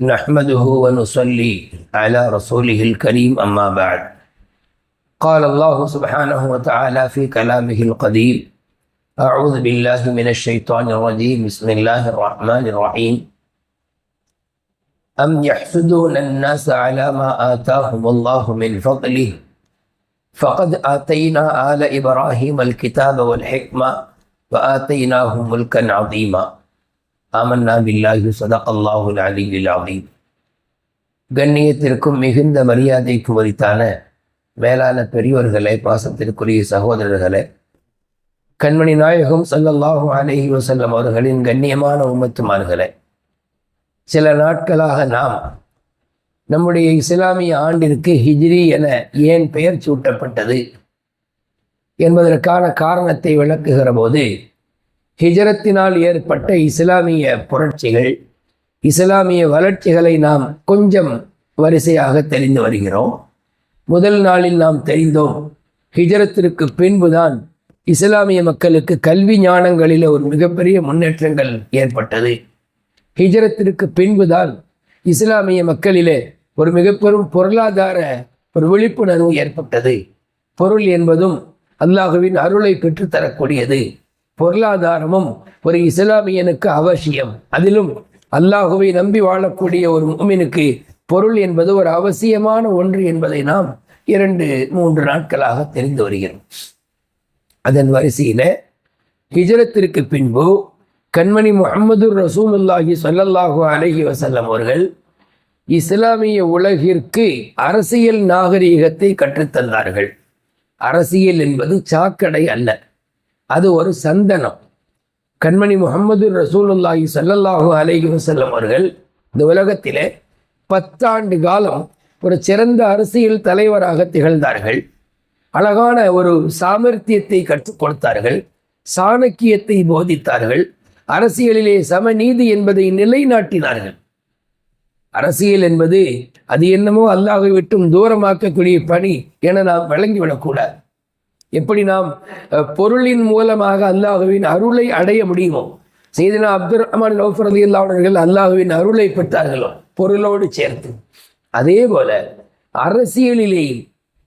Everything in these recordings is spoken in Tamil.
نحمده ونصلي على رسوله الكريم أما بعد. قال الله سبحانه وتعالى في كلامه القديم أعوذ بالله من الشيطان الرجيم بسم الله الرحمن الرحيم. أم يحسدون الناس على ما آتاهم الله من فضله؟ فقد آتينا آل إبراهيم الكتاب والحكمة وآتيناهم ملكا عظيما. ஆமன்னா பில்லாஹி சதா அல்லாஹுல் அலில் அலீம். கண்ணியத்திற்கும் மிகுந்த மரியாதைக்கு உரித்தான மேலான பெரியோர்களே பாசத்திற்குரிய சகோதரர்களே கண்மணி நாயகம் சல்லல்லாஹு அலஹி வசல்லம் அவர்களின் கண்ணியமான உம்மத்துமார்களே சில நாட்களாக நாம் நம்முடைய இஸ்லாமிய ஆண்டிற்கு ஹிஜ்ரி என ஏன் பெயர் சூட்டப்பட்டது என்பதற்கான காரணத்தை விளக்குகிற போது ஹிஜரத்தினால் ஏற்பட்ட இஸ்லாமிய புரட்சிகள் இஸ்லாமிய வளர்ச்சிகளை நாம் கொஞ்சம் வரிசையாக தெரிந்து வருகிறோம். முதல் நாளில் நாம் தெரிந்தோம் ஹிஜரத்திற்கு பின்புதான் இஸ்லாமிய மக்களுக்கு கல்வி ஞானங்களில் ஒரு மிகப்பெரிய முன்னேற்றங்கள் ஏற்பட்டது. ஹிஜரத்திற்கு பின்புதான் இஸ்லாமிய மக்களிலே ஒரு மிகப்பெரும் பொருளாதார ஒரு விழிப்புணர்வு ஏற்பட்டது. பொருள் என்பதும் அல்லாஹுவின் அருளை பெற்றுத்தரக்கூடியது. பொருளாதாரமும் ஒரு இஸ்லாமியனுக்கு அவசியம். அதிலும் அல்லாஹுவை நம்பி வாழக்கூடிய ஒரு மூமினுக்கு பொருள் என்பது ஒரு அவசியமான ஒன்று என்பதை நாம் இரண்டு மூன்று நாட்களாக தெரிந்து வருகிறோம். அதன் வரிசையில் ஹிஜரத்திற்கு பின்பு கண்மணி முகமது ரசூலுல்லாஹி சொல்லல்லாஹு அலஹி வசல்லம் அவர்கள் இஸ்லாமிய உலகிற்கு அரசியல் நாகரீகத்தை கற்றுத்தந்தார்கள். அரசியல் என்பது சாக்கடை அல்ல. அது ஒரு சந்தனம். கண்மணி முகமது ரசூலுல்லாஹி சல்லல்லாஹு அலைஹி வசல்லம் அவர்கள் இந்த உலகத்திலே பத்தாண்டு காலம் ஒரு சிறந்த அரசியல் தலைவராக திகழ்ந்தார்கள். அழகான ஒரு சாமர்த்தியத்தை கற்றுக் கொடுத்தார்கள். சாணக்கியத்தை போதித்தார்கள். அரசியலிலே சமநீதி என்பதை நிலைநாட்டினார்கள். அரசியல் என்பது அது என்னமோ அல்லாஹை விட்டும் தூரமாக்கக்கூடிய பணி என நாம் வழங்கிவிடக்கூடாது எப்படி நாம் பொருளின் மூலமாக அல்லாஹுவின் அருளை அடைய முடியுமோ? செய்தினா அப்துல் ரஹ்மான் லோஃபர் அலி அல்லாவர்கள் அல்லாஹுவின் அருளை பெற்றார்களோ? பொருளோடு சேர்த்து. அதே போல அரசியலிலே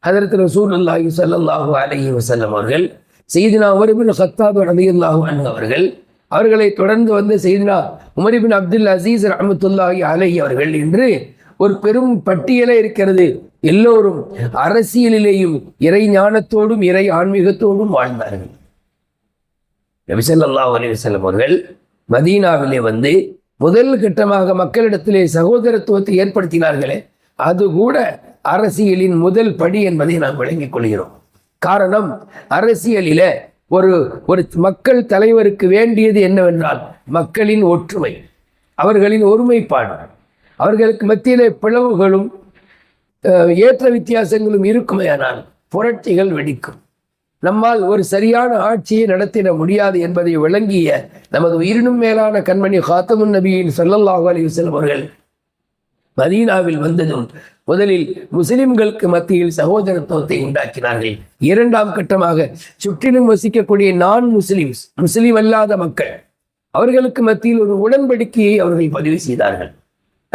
அதற்கு ரசூல் அல்லாஹி சல்லாஹு அலஹி வசல்லம் அவர்கள் செய்தினா உமரிபின் சத்தாபு அலி அல்லாஹு அவர்கள் அவர்களை தொடர்ந்து வந்து செய்தினா உமரிபின் அப்துல் அசீஸ் ரஹமத்துல்லாஹி அலஹி அவர்கள் என்று ஒரு பெரும் பட்டியலே இருக்கிறது. எல்லோரும் அரசியலிலேயும் இறை ஞானத்தோடும் இறை ஆன்மீகத்தோடும் வாழ்ந்தார்கள். நபிசல்லா அலிவசல்லம் அவர்கள் மதீனாவிலே வந்து முதல் கட்டமாக மக்களிடத்திலே சகோதரத்துவத்தை ஏற்படுத்தினார்களே அது கூட அரசியலின் முதல் படி என்பதை நாம் விளங்கிக் கொள்கிறோம். காரணம் அரசியலில ஒரு ஒரு மக்கள் தலைவருக்கு வேண்டியது என்னவென்றால் மக்களின் ஒற்றுமை அவர்களின் ஒருமைப்பாடு. அவர்களுக்கு மத்தியிலே பிளவுகளும் ஏற்ற வித்தியாசங்களும் இருக்குமே ஆனால் புரட்சிகள் வெடிக்கும். நம்மால் ஒரு சரியான ஆட்சியை நடத்திட முடியாது என்பதை விளங்கிய நமது உயிரினும் மேலான கண்மணி காத்தமுன் நபியின் சொல்லல்லாஹு அலி அவர்கள் மதீனாவில் வந்ததும் முதலில் முஸ்லிம்களுக்கு மத்தியில் சகோதரத்துவத்தை உண்டாக்கினார்கள். இரண்டாம் கட்டமாக சுற்றிலும் வசிக்கக்கூடிய நான் முஸ்லிம்ஸ் முஸ்லிம் அல்லாத மக்கள் அவர்களுக்கு மத்தியில் ஒரு உடன்படிக்கையை அவர்கள் பதிவு செய்தார்கள்.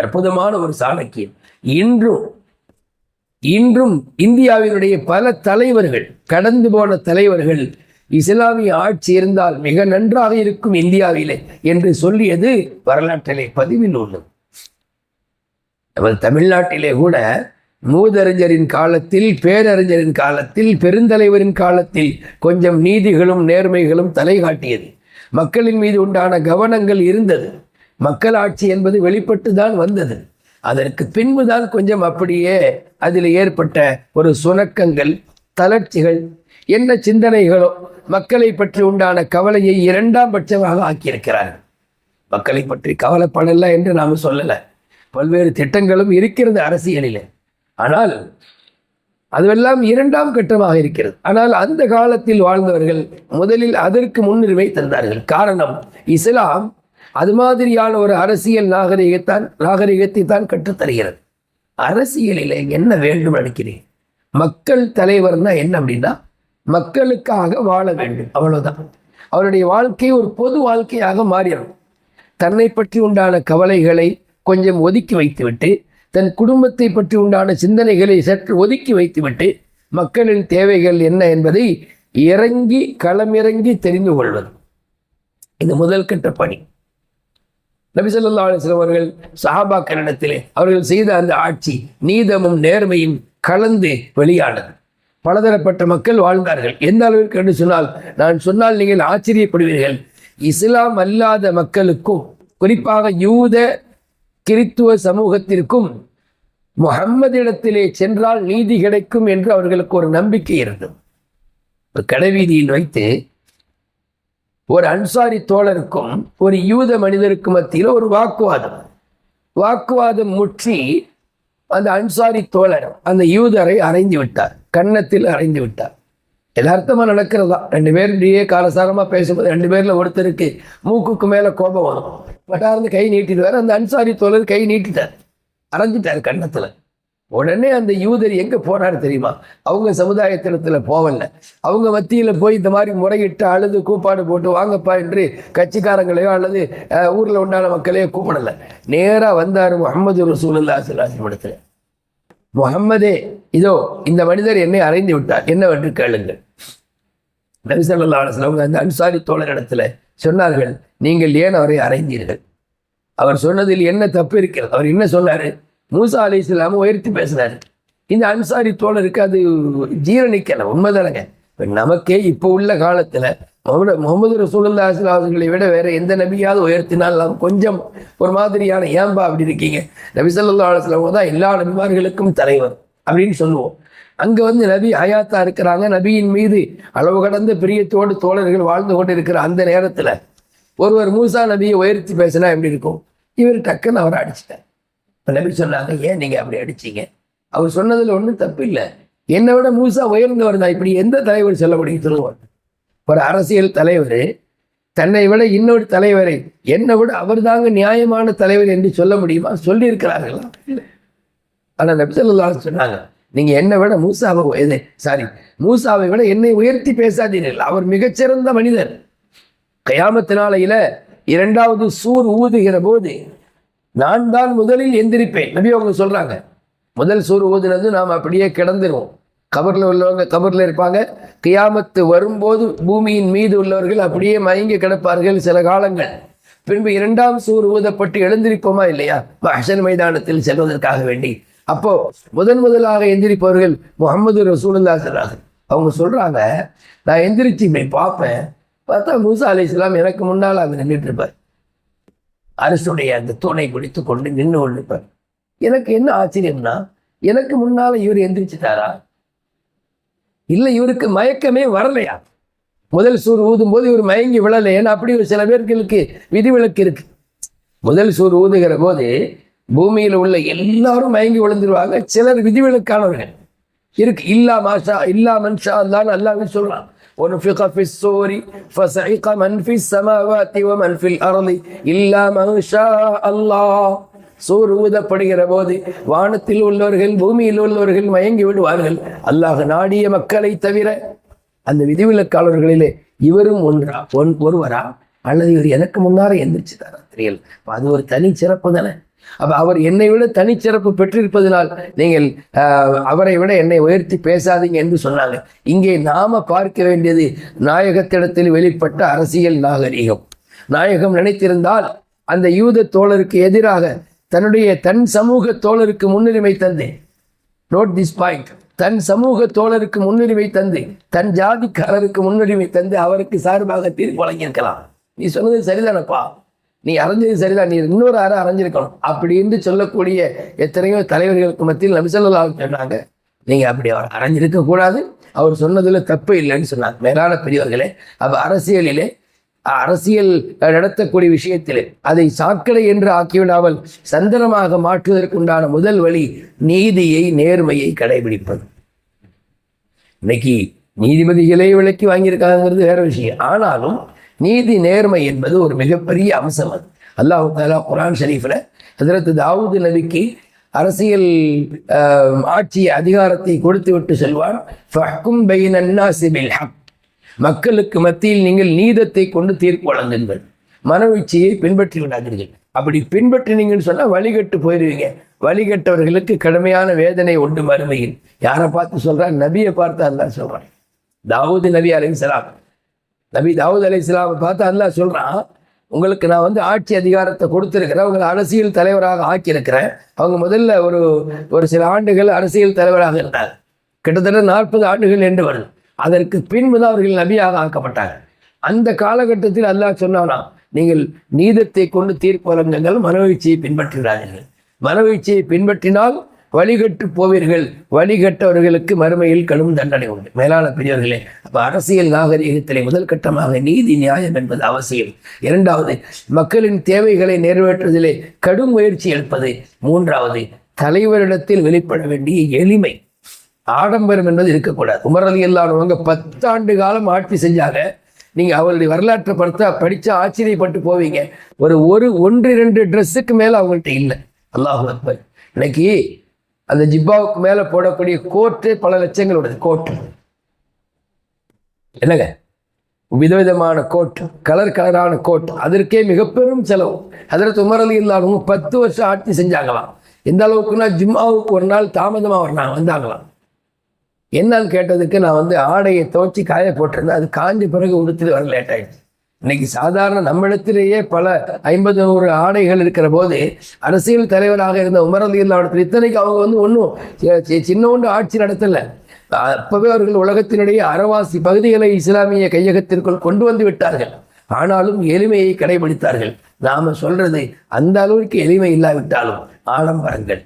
அற்புதமான ஒரு சாணக்கியம். இன்றும் இன்றும் இந்தியாவினுடைய பல தலைவர்கள் கடந்து போன தலைவர்கள் இஸ்லாமிய ஆட்சி இருந்தால் மிக நன்றாக இருக்கும் இந்தியாவிலே என்று சொல்லியது வரலாற்றிலே பதிவில் உள்ளது. நமது தமிழ்நாட்டிலே கூட மூதறிஞரின் காலத்தில் பேரறிஞரின் காலத்தில் பெருந்தலைவரின் காலத்தில் கொஞ்சம் நீதிகளும் நேர்மைகளும் தலை காட்டியது. மக்களின் மீது உண்டான கவனங்கள் இருந்தது. மக்களாட்சி என்பது வெளிப்பட்டு தான் வந்தது. அதற்கு பின்புதான் கொஞ்சம் அப்படியே அதில் ஏற்பட்ட ஒரு சுணக்கங்கள் தளர்ச்சிகள் என்ன சிந்தனைகளோ மக்களை பற்றி உண்டான கவலையை இரண்டாம் பட்சமாக ஆக்கியிருக்கிறார்கள். மக்களை பற்றி கவலைப்படல என்று நாம் சொல்லலை. பல்வேறு திட்டங்களும் இருக்கிறது அரசியலில். ஆனால் அதுவெல்லாம் இரண்டாம் கட்டமாக இருக்கிறது. ஆனால் அந்த காலத்தில் வாழ்ந்தவர்கள் முதலில் அதற்கு முன்னுரிமை தந்தார்கள். காரணம் இஸ்லாம் அது மாதிரியான ஒரு அரசியல் நாகரிகத்தான் நாகரிகத்தை தான் கற்றுத்தருகிறது. அரசியலில் என்ன வேண்டும் நினைக்கிறேன் மக்கள் தலைவர்னா என்ன அப்படின்னா மக்களுக்காக வாழ வேண்டும். அவ்வளவுதான். அவருடைய வாழ்க்கை ஒரு பொது வாழ்க்கையாக மாறிடும் தன்னை பற்றி உண்டான கவலைகளை கொஞ்சம் ஒதுக்கி வைத்துவிட்டு தன் குடும்பத்தை பற்றி உண்டான சிந்தனைகளை சற்று ஒதுக்கி வைத்துவிட்டு மக்களின் தேவைகள் என்ன என்பதை இறங்கி களமிறங்கி தெரிந்து கொள்வது. இது முதல் கட்ட பணி. நபிசல்லா அலிஸ்லாம் அவர்கள் சஹாபாக்களிடத்திலே அவர்கள் செய்த அந்த ஆட்சி நீதமும் நேர்மையும் கலந்து வெளியானது. பலதரப்பட்ட மக்கள் வாழ்ந்தார்கள். எந்த அளவிற்கு என்று சொன்னால் நான் சொன்னால் நீங்கள் ஆச்சரியப்படுவீர்கள். இஸ்லாம் அல்லாத மக்களுக்கும் குறிப்பாக யூத கிறித்துவ சமூகத்திற்கும் முகம்மதிடத்திலே சென்றால் நீதி கிடைக்கும் என்று அவர்களுக்கு ஒரு நம்பிக்கை இருந்தது. ஒரு கடைவீதியில் வைத்து ஒரு அன்சாரி தோழருக்கும் ஒரு யூத மனிதருக்கும் மத்தியில் ஒரு வாக்குவாதம். வாக்குவாதம் முற்றி அந்த அன்சாரி தோழர் அந்த யூதரை அறைந்து விட்டார். கன்னத்தில் அறைந்து விட்டார். யதார்த்தமா நடக்கிறதா? ரெண்டு பேரும் இப்படியே காலசாரமாக பேசும்போது ரெண்டு பேரில் ஒருத்தருக்கு மூக்குக்கு மேலே கோபம் வரும். பட்டார்ந்து கை நீட்டிடுவார். அந்த அன்சாரி தோழர் கை நீட்டிட்டார். அரைஞ்சிட்டார் கன்னத்தில். உடனே அந்த யூதர் எங்கே போனாரு தெரியுமா? அவங்க சமுதாயத்தினத்துல போகல. அவங்க மத்தியில் போய் இந்த மாதிரி முறையிட்டு அழுது கூப்பாடு போட்டு வாங்கப்பா என்று கட்சிக்காரங்களையோ அல்லது ஊரில் உண்டான மக்களையோ கூப்பிடலை. நேராக வந்தார் முகமது ரசூலுல்லா சிலாசிமிடத்தில் முகம்மதே இதோ இந்த மனிதர் என்னை அறைந்து விட்டார். என்னவென்று கேளுங்கள். நபி அவங்க அந்த அன்சாரி தோழரிடத்தில் சொன்னார்கள் நீங்கள் ஏன் அவரை அறைந்தீர்கள்? அவர் சொன்னதில் என்ன தப்பு இருக்கிறது? அவர் என்ன சொன்னார்? மூசா அலி இஸ்லாம உயர்த்தி பேசினார். இந்த அன்சாரி தோழருக்கு அது ஜீரணிக்கலை உண்மைதானங்க. இப்போ நமக்கே இப்போ உள்ள காலத்தில் முகமது முகமது ரசூலுல்லா அவர்களை விட வேற எந்த நபியாவது உயர்த்தினால் நாம் கொஞ்சம் ஒரு மாதிரியான ஏம்பா அப்படி இருக்கீங்க. நபி சொல்லா அலுவலாம் தான் எல்லா நபிமார்களுக்கும் தலைவர் அப்படின்னு சொல்லுவோம். அங்கே வந்து நபி ஹயாத்தா இருக்கிறாங்க. நபியின் மீது அளவு கடந்த பிரியத்தோடு தோழர்கள் வாழ்ந்து கொண்டு இருக்கிற அந்த நேரத்தில் ஒருவர் மூசா நபியை உயர்த்தி பேசினா எப்படி இருக்கும்? இவர் டக்குன்னு அவரை அடிச்சிட்டார். நபி சொன்னாங்க ஏன் நீங்க அப்படி அடிச்சீங்க? அவர் சொன்னதுல ஒண்ணும் தப்பு இல்லை என்னை விட மூசா உயர்ந்தவர் தான். இப்படி எந்த தலைவர் சொல்ல முடியும்? சொல்லுவாங்க ஒரு அரசியல் தலைவர் தன்னை விட இன்னொரு தலைவரை என்னை விட அவர் தாங்க நியாயமான தலைவர் என்று சொல்ல முடியுமா? சொல்லியிருக்கிறார்களா? ஆனால் ஆனா நபி சொன்னாங்க நீங்க என்னை விட மூசாவை இது சாரி மூசாவை விட என்னை உயர்த்தி பேசாதீர்கள். அவர் மிகச்சிறந்த மனிதர். கயாமத்து இரண்டாவது சூர் ஊதுகிற போது நான் தான் முதலில் எந்திரிப்பேன். நபி அவங்க சொல்கிறாங்க முதல் சூறு ஊதுனது நாம் அப்படியே கிடந்துருவோம். கபரில் உள்ளவங்க கபரில் இருப்பாங்க. கியாமத்து வரும்போது பூமியின் மீது உள்ளவர்கள் அப்படியே மயங்கி கிடப்பார்கள் சில காலங்கள். பின்பு இரண்டாம் சூறு ஊதப்பட்டு எழுந்திருப்போமா இல்லையா? மஹ்ஷர் மைதானத்தில் செல்வதற்காக வேண்டி. அப்போ முதன் முதலாக எந்திரிப்பவர்கள் முகமது ரசூலுல்லா சொல்றாங்க அவங்க சொல்றாங்க நான் எந்திரிச்சு இப்படி பார்ப்பேன். பார்த்தா மூசா அலி இஸ்லாம் எனக்கு முன்னால் அங்கே நின்றுட்டு இருப்பார். அரசுடைய அந்த தூணை பிடித்து கொண்டு நின்று கொண்டிருப்பார். எனக்கு என்ன ஆச்சரியம்னா எனக்கு முன்னால் இவர் எந்திரிச்சிட்டாரா? இல்லை இவருக்கு மயக்கமே வரலையா? முதல் சூர் ஊதும் போது இவர் மயங்கி விழலை. ஏன்னா அப்படி ஒரு சில பேர்களுக்கு விதிவிலக்கு இருக்கு. முதல் சூர் ஊதுகிற போது பூமியில் உள்ள எல்லாரும் மயங்கி விழுந்துருவாங்க. சிலர் விதிவிலக்கானவர்கள். இருக்கு இல்லா மாஷா இல்லா மன்ஷா அல்லான்னு அல்லாமே சொல்கிறான் ونفخ في الصور فصعق من في السماوات ومن في الأرض إلا من شاء الله சூர் ஊதப்படுகிற போது வானத்தில் உள்ளவர்கள் பூமியில் உள்ளவர்கள் மயங்கி விடுவார்கள் அல்லாஹ் நாடிய மக்களை தவிர அந்த விதிவிலக்காளர்களிலே இவரும் ஒன்றா ஒன் ஒருவரா அல்லது இவர் எனக்கு முன்னார எந்திரிச்சுட்டாரா தெரியல அப்ப அது ஒரு தனி சிறப்பு தானே அப்போ அவர் என்னை விட தனிச்சிறப்பு பெற்றிருப்பதனால் நீங்கள் ஆஹ், அவரை விட என்னை உயர்த்தி பேசாதீங்க என்று சொன்னாங்க. இங்கே நாம பார்க்க வேண்டியது நாயகத்திடத்தில் வெளிப்பட்ட அரசியல் நாகரிகம். நாயகம் நினைத்திருந்தால் அந்த யூத தோழருக்கு எதிராக தன்னுடைய தன் சமூக தோழருக்கு முன்னுரிமை தந்தேன் நோட் திஸ் பாயிண்ட் தன் சமூக தோழருக்கு முன்னுரிமை தந்து தன் ஜாதிக்காரருக்கு முன்னுரிமை தந்து அவருக்கு சார்பாக தீர்ப்பு வழங்கியிருக்கலாம். நீ சொன்னது சரிதானப்பா? நீ அரைஞ்சது சரிதான் நீ இன்னொரு அறை அரைஞ்சிருக்கணும் அப்படின்னு சொல்லக்கூடிய எத்தனையோ தலைவர்களுக்கு மத்தியில் நபிசல்லா சொன்னாங்க. நீங்க அப்படி அவர் அரைஞ்சிருக்க கூடாது. அவர் சொன்னதுல தப்பு இல்லைன்னு சொன்னாங்க. மேலான பெரியவர்களே அப்ப அரசியலிலே அரசியல் நடத்தக்கூடிய விஷயத்திலே அதை சாக்கடை என்று ஆக்கிவிடாமல் சந்தனமாக மாற்றுவதற்குண்டான முதல் வழி நீதியை நேர்மையை கடைபிடிப்பது. இன்னைக்கு நீதிபதிகளே விலக்கி வாங்கியிருக்காங்கிறது வேற விஷயம். ஆனாலும் நீதி நேர்மை என்பது ஒரு மிகப்பெரிய அம்சம் அது. அல்லாஹ் தாலா குரான் ஷரீஃபில் ஹஜரத் தாவூது நபிக்கு அரசியல் ஆஹ், ஆட்சி அதிகாரத்தை கொடுத்து விட்டு செல்வான். ஃபஹ்கும் பைனன் ஹக். மக்களுக்கு மத்தியில் நீங்கள் நீதத்தை கொண்டு தீர்ப்பு வழங்குங்கள். மனவீழ்ச்சியை பின்பற்றி விடாதீர்கள். அப்படி பின்பற்றினீங்கன்னு சொன்னால் வழிகட்டு போயிடுவீங்க வழிகட்டவர்களுக்கு கடுமையான வேதனை உண்டு மறுமையில். யாரை பார்த்து சொல்கிறான் நபியை பார்த்து அல்லா சொல்கிறான் தாவூது நபி அலைஹிஸ்ஸலாம் நபி தாவூத் அலைஹிஸ்ஸலாமை பார்த்து அல்லாஹ் சொல்கிறான் உங்களுக்கு நான் வந்து ஆட்சி அதிகாரத்தை கொடுத்துருக்கிறேன் உங்களை அரசியல் தலைவராக ஆக்கியிருக்கிறேன். அவங்க முதல்ல ஒரு ஒரு சில ஆண்டுகள் அரசியல் தலைவராக இருந்தார் கிட்டத்தட்ட நாற்பது ஆண்டுகள் என்று வரும் அதற்கு பின்பு தான் அவர்கள் நபியாக ஆக்கப்பட்டாங்க. அந்த காலகட்டத்தில் அல்லாஹ் சொன்னானா நீங்கள் நீதத்தை கொண்டு தீர்ப்பு வழங்குங்கள் மனவீழ்ச்சியை பின்பற்றுகிறார்கள். மனவீழ்ச்சியை பின்பற்றினால் வழிகட்டு போவீர்கள். வழிகட்டவர்களுக்கு மறுமையில் கடும் தண்டனை உண்டு. மேலான பெரியவர்களே அப்போ அரசியல் நாகரிகத்திலே முதல் கட்டமாக நீதி நியாயம் என்பது அவசியம். இரண்டாவது மக்களின் தேவைகளை நிறைவேற்றுவதிலே கடும் முயற்சி எடுப்பது. மூன்றாவது தலைவரிடத்தில் வெளிப்பட வேண்டிய எளிமை. ஆடம்பரம் என்பது இருக்கக்கூடாது. உமர் அலி அல்லாதவங்க பத்தாண்டு காலம் ஆட்சி செஞ்சாங்க. நீங்கள் அவருடைய வரலாற்றை படுத்தா படித்தா ஆச்சரியப்பட்டு போவீங்க. ஒரு ஒரு ஒன்று இரண்டு ட்ரெஸ்ஸுக்கு மேலே அவங்கள்ட்ட இல்லை. அல்லாஹ் அக்பர். இன்னைக்கு அந்த ஜிப்பாவுக்கு மேலே போடக்கூடிய கோட்டு பல லட்சங்களோடது கோட்டு. என்னங்க? விதவிதமான கோட் கலர் கலரான கோட் அதற்கே மிக பெரும் செலவு. அதற்கு உமர் அலி இல்லாதவங்க பத்து வருஷம் ஆட்சி செஞ்சாங்களாம். எந்த அளவுக்குன்னா ஜிம்மாவுக்கு ஒரு நாள் தாமதமாக வரணாங்க வந்தாங்களாம். என்னன்னு கேட்டதுக்கு நான் வந்து ஆடையை துவச்சி காய போட்டிருந்தேன். அது காஞ்ச பிறகு உடுத்துட்டு வர லேட் ஆயிடுச்சு. இன்னைக்கு சாதாரண நம்மிடத்திலேயே பல ஐம்பது நூறு ஆடைகள் இருக்கிற போது அரசியல் தலைவராக இருந்த உமர் அலி இத்தனைக்கு அவங்க வந்து ஒன்றும் சின்ன ஒன்று ஆட்சி நடத்தல. அப்பவே அவர்கள் உலகத்தினுடைய அறவாசி பகுதிகளை இஸ்லாமிய கையகத்திற்குள் கொண்டு வந்து விட்டார்கள். ஆனாலும் எளிமையை கடைபிடித்தார்கள். நாம சொல்றது அந்த அளவுக்கு எளிமை இல்லாவிட்டாலும் ஆடம்பரங்கள்.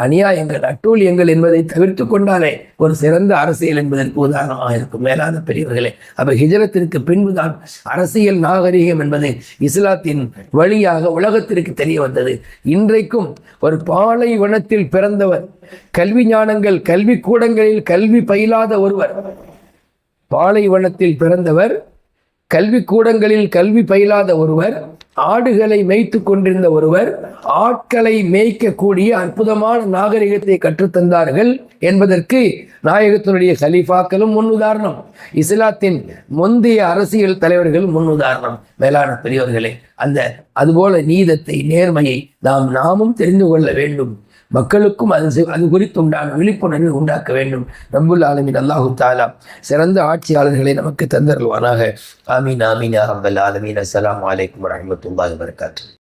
அநியாயங்கள் அட்டூழியங்கள் என்பதை தவிர்த்து கொண்டாலே ஒரு சிறந்த அரசியல் என்பதற்கு உதாரணமாக இருக்கும். மேலான பெரியவர்களே அப்ப ஹிஜரத்திற்கு பின்புதான் அரசியல் நாகரிகம் என்பது இஸ்லாத்தின் வழியாக உலகத்திற்கு தெரிய வந்தது. இன்றைக்கும் ஒரு பாலைவனத்தில் பிறந்தவர் கல்வி ஞானங்கள் கல்வி கூடங்களில் கல்வி பயிலாத ஒருவர் பாலைவனத்தில் பிறந்தவர் கல்வி கூடங்களில் கல்வி பயிலாத ஒருவர் ஆடுகளை மேய்த்து கொண்டிருந்த ஒருவர் ஆட்களை மேய்க்கக்கூடிய அற்புதமான நாகரிகத்தை கற்றுத்தந்தார்கள் என்பதற்கு நாயகத்தினுடைய சலீஃபாக்களும் முன் உதாரணம் இஸ்லாத்தின் முந்தைய அரசியல் தலைவர்கள் முன் உதாரணம் மேலான பெரியவர்களே அந்த அதுபோல நீதத்தை நேர்மையை நாம் நாமும் தெரிந்து கொள்ள வேண்டும். மக்களுக்கும் அது செ- அது குறித்து உண்டான விழிப்புணர்வை உண்டாக்க வேண்டும். ரம்புல் ஆலமின் அல்லாஹு தாலா சிறந்த ஆட்சியாளர்களை நமக்கு தந்தருள்வானாக. ஆமீன் ஆமீன் யா ஆலமீன். அஸ்லாம் வலைக்கம் வரமத்துல்லாஹ் வரகாத்து